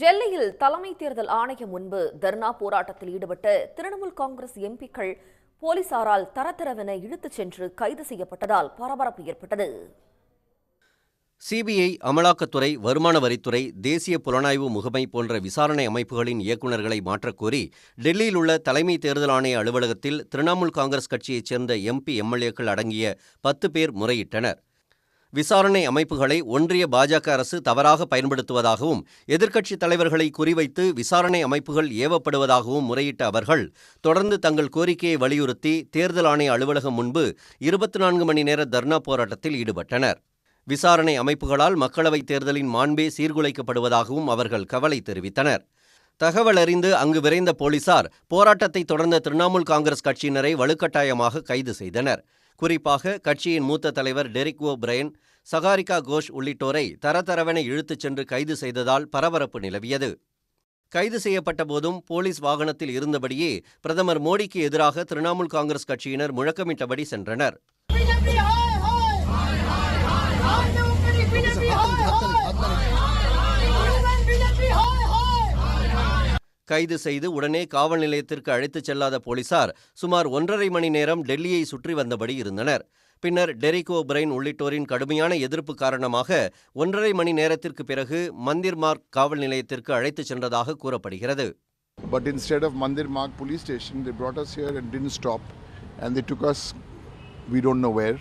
டெல்லியில் தலைமை தேர்தல் ஆணையம் முன்பு தர்ணா போராட்டத்தில் ஈடுபட்ட திரிணாமுல் காங்கிரஸ் எம்பிக்கள் போலீசாரால் தரதரவென இழுத்துச் சென்று கைது செய்யப்பட்டதால் பரபரப்பு ஏற்பட்டது. சிபிஐ அமலாக்கத்துறை வருமான வரித்துறை தேசிய புலனாய்வு முகமை போன்ற விசாரணை அமைப்புகளின் இயக்குநர்களை மாற்றக்கோரி டெல்லியில் உள்ள தலைமை தேர்தல் ஆணைய அலுவலகத்தில் திரிணாமுல் காங்கிரஸ் கட்சியைச் சேர்ந்த எம்பி எம்எல்ஏக்கள் அடங்கிய பத்து பேர் முறையிட்டனர். விசாரணை அமைப்புகளை ஒன்றிய பாஜக அரசு தவறாக பயன்படுத்துவதாகவும் எதிர்க்கட்சித் தலைவர்களை குறிவைத்து விசாரணை அமைப்புகள் ஏவப்படுவதாகவும் முறையிட்ட அவர்கள் தொடர்ந்து தங்கள் கோரிக்கையை வலியுறுத்தி தேர்தல் ஆணைய அலுவலகம் முன்பு இருபத்தி நான்கு மணி நேர தர்ணா போராட்டத்தில் ஈடுபட்டனர். விசாரணை அமைப்புகளால் மக்களவைத் தேர்தலின் மாண்பே சீர்குலைக்கப்படுவதாகவும் அவர்கள் கவலை தெரிவித்தனர். தகவல் அறிந்து அங்கு விரைந்த போலீசார் போராட்டத்தை தொடர்ந்த திரிணாமுல் காங்கிரஸ் கட்சியினரை வலுக்கட்டாயமாக கைது செய்தனர். குறிப்பாக கட்சியின் மூத்த தலைவர் Derek O'Brien Sagarika Ghosh உள்ளிட்டோரை தரதரவென இழுத்துச் சென்று கைது செய்ததால் பரபரப்பு நிலவியது. கைது செய்யப்பட்ட போதும் போலீஸ் வாகனத்தில் இருந்தபடியே பிரதமர் மோடிக்கு எதிராக திரிணாமுல் காங்கிரஸ் கட்சியினர் முழக்கமிட்டபடி சென்றனர். கைது செய்து உடனே காவல் நிலையத்திற்கு அழைத்துச் செல்லாத போலீசார் சுமார் ஒன்றரை மணி நேரம் டெல்லியை சுற்றி வந்தபடி இருந்தனர். பின்னர் டெரிகோ பிரைன் உள்ளிட்டோரின் கடுமையான எதிர்ப்பு காரணமாக ஒன்றரை மணி நேரத்திற்கு பிறகு மந்திர் மார்க் காவல் நிலையத்திற்கு அழைத்துச் சென்றதாக கூறப்படுகிறது But instead of Mandir Marg police station, they brought us here and didn't stop. And they took us, we don't know where.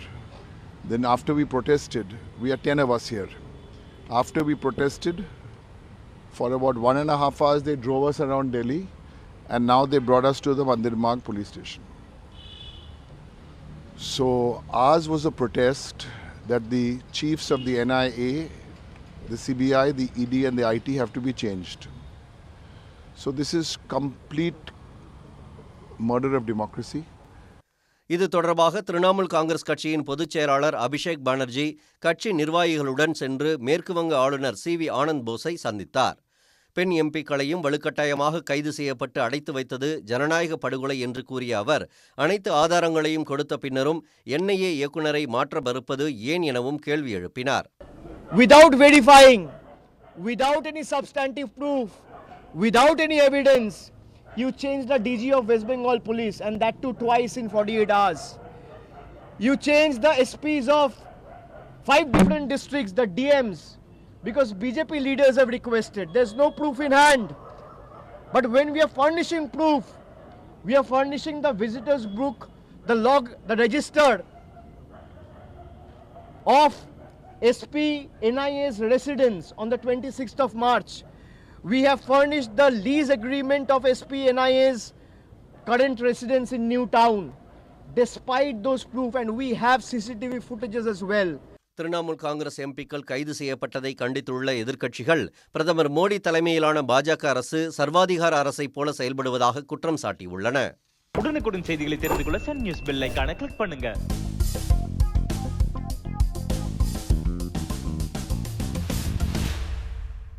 Then, after we protested, we are 10 of us here. After we protested, for about one and a half hours, they drove us around Delhi. And now they brought us to the Mandir Marg police station. So, ours was a protest that the chiefs of the NIA, the CBI, the ED, and the IT have to be changed. So this is complete murder of democracy. இது தொடர்பாக திரிணாமுல் காங்கிரஸ் கட்சியின் பொதுச் செயலாளர் அபிஷேக் பானர்ஜி கட்சி நிர்வாகிகளுடன் சென்று மேற்குவங்க ஆளுநர் சி வி ஆனந்த் போஸை சந்தித்தார் பெண் எம்பிக்களையும் வலுக்கட்டாயமாக கைது செய்யப்பட்டு அடைத்து வைத்தது ஜனநாயக படுகொலை என்று கூறிய அவர் அனைத்து ஆதாரங்களையும் கொடுத்த பின்னரும் என்ஐஏ இயக்குநரை மாற்ற மறுப்பது ஏன் எனவும் கேள்வி எழுப்பினார் without verifying, without any substantive proof, without any evidence, you changed the DG of West Bengal Police and that too twice in 48 hours. You changed the SPs of five different districts, the DMs, because BJP leaders have requested. There's no proof in hand. But when we are furnishing proof, we are furnishing the visitors book, the log, the register of SP NIA's residence on the 26th of March. We have furnished the lease agreement of SP NIA's current residence in New Town. Despite those proof, and we have CCTV footages as well. Trinamool Congress எம்பிக்கள் கைது செய்யப்பட்டதை கண்டித்துள்ள எதிர்க்கட்சிகள் பிரதமர் மோடி தலைமையிலான பாஜக அரசு சர்வாதிகார அரசைப் போல செயல்படுவதாக குற்றம் சாட்டியுள்ளன. உடனுக்குடன் செய்திகளை தெரிந்து கொள்ள சன் நியூஸ் பெல் கிளிக் பண்ணுங்க.